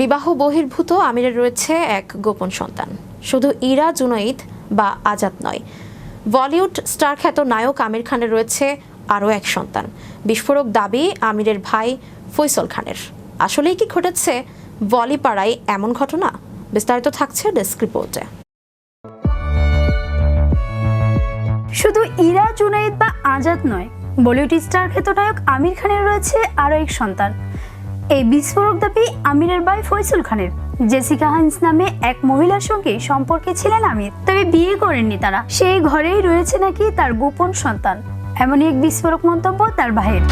বিবাহ বহির্ভূত আমিরের রয়েছে এক গোপন সন্তান। শুধু ইরা জুনাইদ বা আজাদ নয়, বলিউড স্টার খ্যাত নায়ক আমির খানের রয়েছে আরও এক সন্তান। বিস্ফোরক দাবি আমিরের ভাই ফৈসল খানের। আসলেই কি ঘটেছে? বলিপাড়ায় এমন ঘটনা? বিস্তারিত থাকছে ডেস্ক রিপোর্টে। শুধু ইরা জুনাইদ বা আজাদ নয়, বলিউড স্টার খ্যাত নায়ক আমির খানের রয়েছে আরও এক সন্তান। এই বিস্ফোরক দাবি আমিরের ভাই ফয়সুল খানের। জেসিকা হান্স নামে এক মহিলার সঙ্গে সম্পর্কে ছিলেন আমির। তবে বিয়ে করেননি তারা। সেই ঘরেই রয়েছে নাকি তার গোপন সন্তান। এমনই এক বিস্ফোরক মন্তব্য তার ভাইয়ের।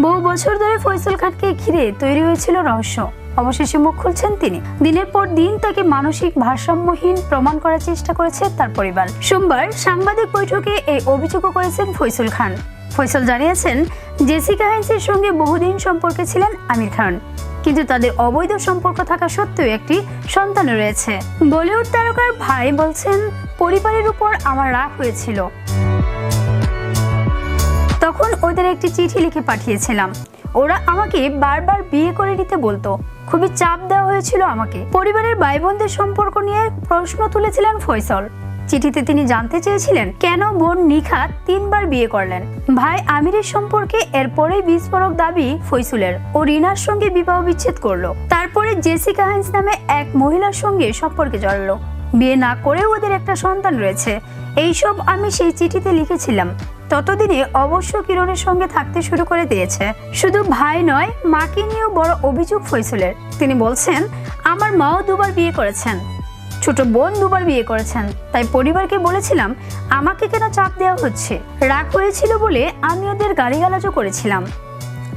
বহু বছর ধরে ফয়সল খানকে ঘিরে তৈরি হয়েছিল রহস্য। অবশেষে মুখ খুলছেন তিনি। দিনের পর দিন তাকে মানসিক ভারসাম্যহীন প্রমাণ করার চেষ্টা করেছে তার পরিবার। সোমবার সাংবাদিক বৈঠকে এই অভিযোগও করেছেন ফয়সল খান। ফয়সল জানিয়েছেন, জেসিকা হাইন্সের সঙ্গে বহুদিন সম্পর্কে ছিলেন আমির খান। কিন্তু তাদের অবৈধ সম্পর্ক থাকা সত্ত্বেও একটি সন্তান রয়েছে। বলিউড তারকার ভাই বলছেন, পরিবারের উপর আমার রাগ হয়েছিল। তখন ওদের একটি চিঠি লিখে পাঠিয়েছিলাম। ওরা আমাকে বারবার বিয়ে করে নিতে বলতো। খুবই চাপ দেওয়া হয়েছিল আমাকে। পরিবারের ভাই বোনদের সম্পর্ক নিয়ে প্রশ্ন তুলেছিলেন ফয়সল। চিঠিতে তিনি জানতে চেয়েছিলেন, কেন বোন নিখাত তিনবার বিয়ে করলেন? ভাই আমিরের সম্পর্কে এরপরেই বিস্ফোরক দাবি ফৈসুলের ও রিনার সঙ্গে বিবাহ বিচ্ছেদ করল। তারপরে জেসিকা হাইন্স নামে এক মহিলার সঙ্গে সম্পর্কে জড়ালো। বিয়ে না করেও ওদের একটা সন্তান রয়েছে। এইসব আমি সেই চিঠিতে লিখেছিলাম। ততদিনে অবশ্য কিরণের সঙ্গে থাকতে শুরু করে দিয়েছে। শুধু ভাই নয়, মাকে নিয়েও বড় অভিযোগ ফয়সুলের তিনি বলছেন, আমার মাও দুবার বিয়ে করেছেন। ছোট বোন দুবার বিয়ে করেছেন, তাই পরিবারকে বলেছিলাম, আমাকে কেন চাপ দেওয়া হচ্ছে? রাগ হয়েছিল বলে আমি ওদের গালিগালাজও করেছিলাম।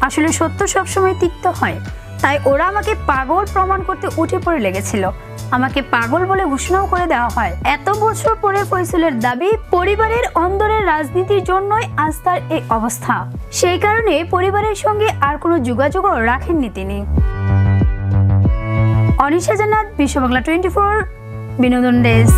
আসলে সত্য সবসময় তিক্ত হয়, তাই ওরা আমাকে পাগল প্রমাণ করতে উঠে পড়ে লেগেছিল। আমাকে পাগল বলে ঘোষণাও করে দেওয়া হয়। এত বছর পরে ফয়সলের দাবি, পরিবারের অন্দরের রাজনীতির জন্যই আজ তার এই অবস্থা। সেই কারণে পরিবারের সঙ্গে আর কোনো যোগাযোগও রাখেননি তিনি। অনিশা জান্নাত, বিশ্ব বাংলা টোয়েন্টি ফোর। বিনোদন ডেস্ক